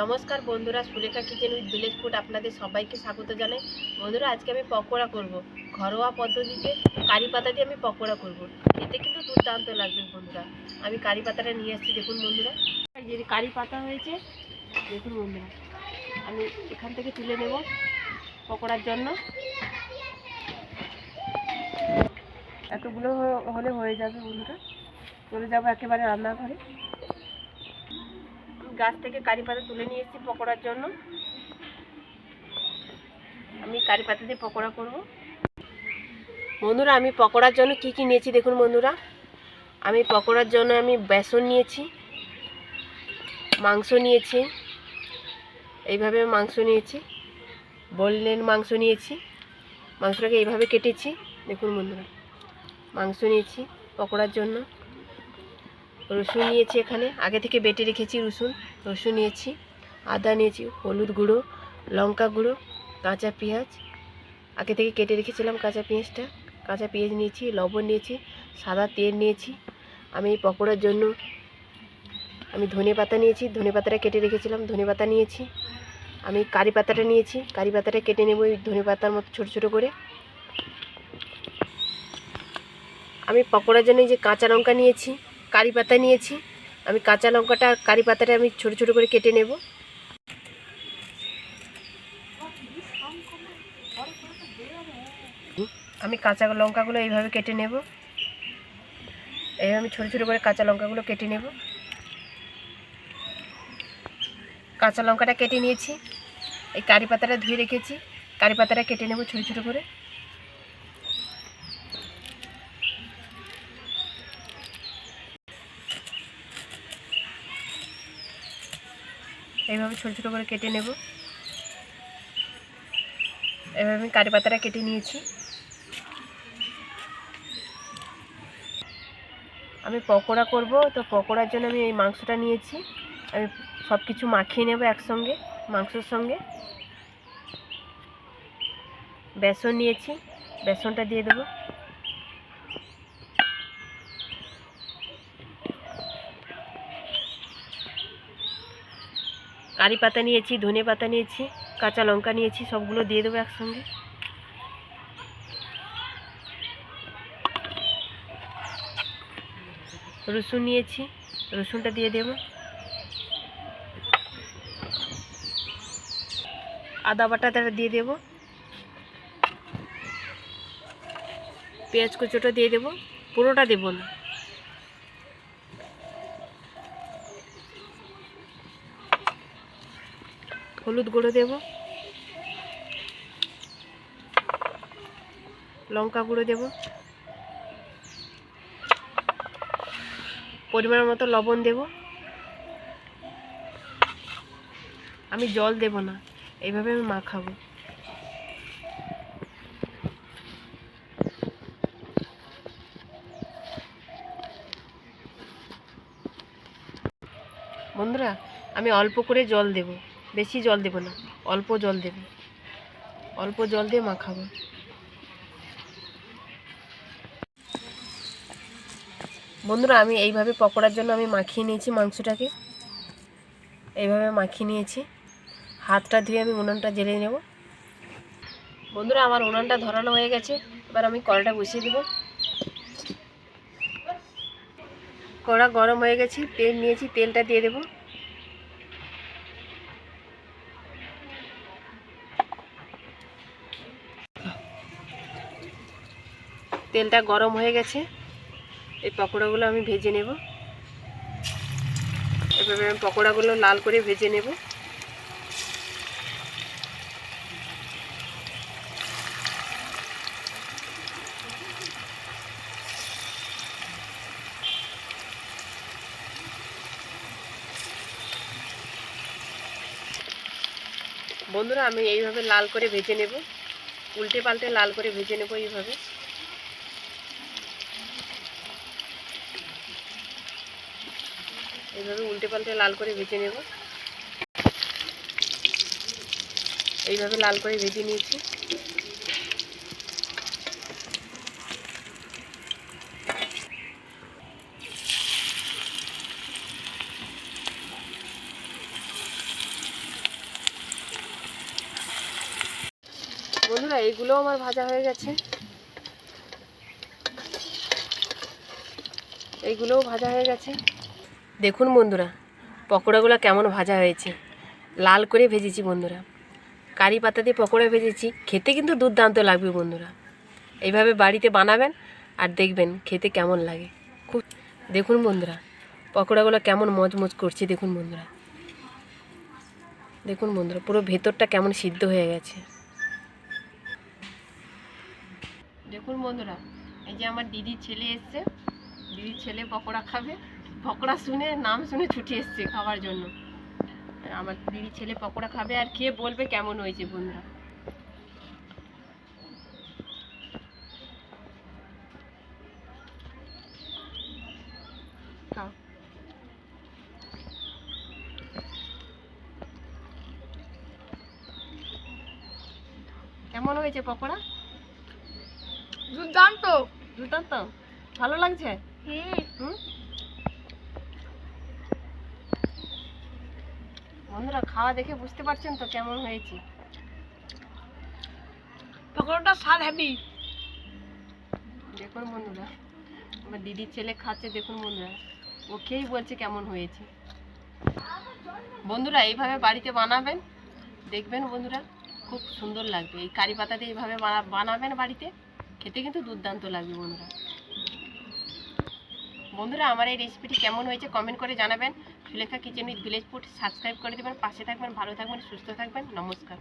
নমস্কার বন্ধুরা, Sulekha kitchen with village food আপনাদের সবাইকে স্বাগত জানাই। বন্ধুরা, আজকে আমি পকোড়া করব। ঘরোয়া পদ্ধতিতে কারি পাতা দিয়ে আমি পকোড়া করব। এতে কিন্তু দুর্দান্ত লাগবে বন্ধুরা। আমি কারি পাতাটা নিয়ে আসছি দেখুন বন্ধুরা। যে কারি পাতা হয়েছে, দেখুন বন্ধুরা। আমি এখান থেকে তুলে নেব পকোড়ার জন্য। এতগুলো হলে হয়ে যাবে বন্ধুরা। চলে যাব একেবারে রান্নাঘরে। গাছ থেকে কারি পাতা তুলে নিয়ে এসেছি পকোড়ার জন্য। আমি কারি পাতা দিয়ে পকোড়া করব। বন্ধুরা, আমি পকোড়ার জন্য কি কি নিয়েছি দেখুন বন্ধুরা। আমি পকোড়ার জন্য আমি বেসন নিয়েছি, মাংস নিয়েছি, এইভাবে মাংস নিয়েছি বললেন মাংস নিয়েছি, মাংসটাকে এইভাবে কেটেছি। দেখুন বন্ধুরা, মাংস নিয়েছি পকোড়ার জন্য। রসুন নিয়েছি এখানে। আগে থেকে বেটে রেখেছি রসুন। রসুন নিয়েছি, আদা নিয়েছি, হলুদ গুঁড়ো, লঙ্কা গুঁড়ো, কাঁচা পেঁয়াজ। আগে থেকে কেটে রেখেছিলাম কাঁচা পেঁয়াজটা। কাঁচা পেঁয়াজ নিয়েছি, লবণ নিয়েছি, সাদা তেল নিয়েছি। আমি পকোড়ার জন্য আমি ধনে পাতা নিয়েছি। ধনে পাতাটা কেটে রেখেছিলাম, ধনে পাতা নিয়েছি। আমি কারি পাতাটা নিয়েছি। কারি পাতাটা কেটে নেব ওই ধনে পাতার মতো ছোটো ছোটো করে। আমি পকোড়ার জন্য যে কাঁচা লঙ্কা নিয়েছি। কারি পাতা নিয়েছি। আমি কাঁচা লঙ্কাটা আর কারি পাতাটা আমি ছোট ছোট করে কেটে নেব। আমি কাঁচা লঙ্কাগুলো এইভাবে কেটে নেব। এইভাবে আমি ছোট ছোট করে কাঁচা লঙ্কাগুলো কেটে নেব। কাঁচা লঙ্কাটা কেটে নিয়েছি। এই কারি পাতাটা ধুয়ে রেখেছি। কারি পাতাটা কেটে নেব ছোট ছোট করে। এইভাবে ছোটো ছোটো করে কেটে নেব। এভাবে আমি কারি পাতাটা কেটে নিয়েছি। আমি পকোড়া করব, তো পকোড়ার জন্য আমি এই মাংসটা নিয়েছি। আমি সব কিছু মাখিয়ে নেব একসঙ্গে, মাংসের সঙ্গে। বেসন নিয়েছি, বেসনটা দিয়ে দেবো। কারি পাতা নিয়েছি, ধনে পাতা নিয়েছি, কাঁচা লঙ্কা নিয়েছি, সবগুলো দিয়ে দেবো একসঙ্গে। রসুন নিয়েছি, রসুনটা দিয়ে দেবো। আদা বাটাটা দিয়ে দেবো। পেঁয়াজ কুচোটা দিয়ে দেবো। পুরোটা দেবো না। হলুদ গুঁড়ো দেব। লঙ্কা গুঁড়ো দেব। পরিমাণ মতো লবণ দেব। আমি জল দেব না এইভাবে আমি মাখাবো। বন্ধুরা, আমি অল্প করে জল দেব। বেশি জল দেব না, অল্প জল দেব। অল্প জল দিয়ে মাখাবো। বন্ধুরা, আমি এইভাবে পকোড়ার জন্য আমি মাখিয়ে নিয়েছি মাংসটাকে। এইভাবে মাখিয়ে নিয়েছি। হাতটা ধুয়ে আমি উনুনটা জেলে নেব। বন্ধুরা, আমার উনুনটা ধরানো হয়ে গেছে। এবার আমি কড়াটা বসিয়ে দেব। কড়া গরম হয়ে গেছে, তেল নিয়েছি, তেলটা দিয়ে দেবো। তেলটা গরম হয়ে গেছে। এই পকোড়াগুলো আমি ভেজে নেব। এভাবে আমি পকোড়াগুলো লাল করে ভেজে নেব। বন্ধুরা, আমি এইভাবে লাল করে ভেজে নেব। উল্টে পাল্টে লাল করে ভেজে নেব এইভাবে। এইভাবে উল্টে পাল্টে লাল করে ভেজে নেব। এইভাবে লাল করে ভেজে নিয়েছি। বন্ধুরা এইগুলো আমার ভাজা হয়ে গেছে। এইগুলোও ভাজা হয়ে গেছে। দেখুন বন্ধুরা, পকোড়াগুলো কেমন ভাজা হয়েছে। লাল করে ভেজেছি বন্ধুরা। কারি পাতা দিয়ে পকোড়া ভেজেছি, খেতে কিন্তু দুর্দান্ত লাগবে বন্ধুরা। এইভাবে বাড়িতে বানাবেন আর দেখবেন খেতে কেমন লাগে। খুব দেখুন বন্ধুরা, পকোড়াগুলো কেমন মচমচ করছে দেখুন বন্ধুরা। দেখুন বন্ধুরা, পুরো ভেতরটা কেমন সিদ্ধ হয়ে গেছে। দেখুন বন্ধুরা, এই যে আমার দিদির ছেলে এসছে, দিদির ছেলে পকোড়া খাবে। পকোড়া শুনে নাম শুনে ছুটে এসছে খাওয়ার জন্য। আমার দিদির ছেলে পকোড়া খাবে আর খেয়ে বলবে কেমন হয়েছে বন্ধুরা। কেমন হয়েছে পকোড়া? দুর্দান্ত। দুর্দান্ত? ভালো লাগছে? হুম। হুম? বন্ধুরা খাওয়া দেখে বুঝতে পারছেন তো কেমন হয়েছে? পকোড়াটা স্বাদ হ্যাপি দেখুন বন্ধুরা আমার দিদির ছেলে খাচ্ছে দেখুন বন্ধুরা ওকেই বলছে কেমন হয়েছে। বন্ধুরা এইভাবে বাড়িতে বানাবেন দেখবেন বন্ধুরা খুব সুন্দর লাগবে। এই কারি পাতা দিয়ে এইভাবে বানাবেন বাড়িতে খেতে কিন্তু দুর্দান্ত লাগবে বন্ধুরা। বন্ধুরা আমার এই রেসিপিটি কেমন হয়েছে কমেন্ট করে জানাবেন। Sulekha kitchen with village food subscribe করে দেবেন, পাশে থাকবেন, ভালো থাকবেন, সুস্থ থাকবেন, নমস্কার।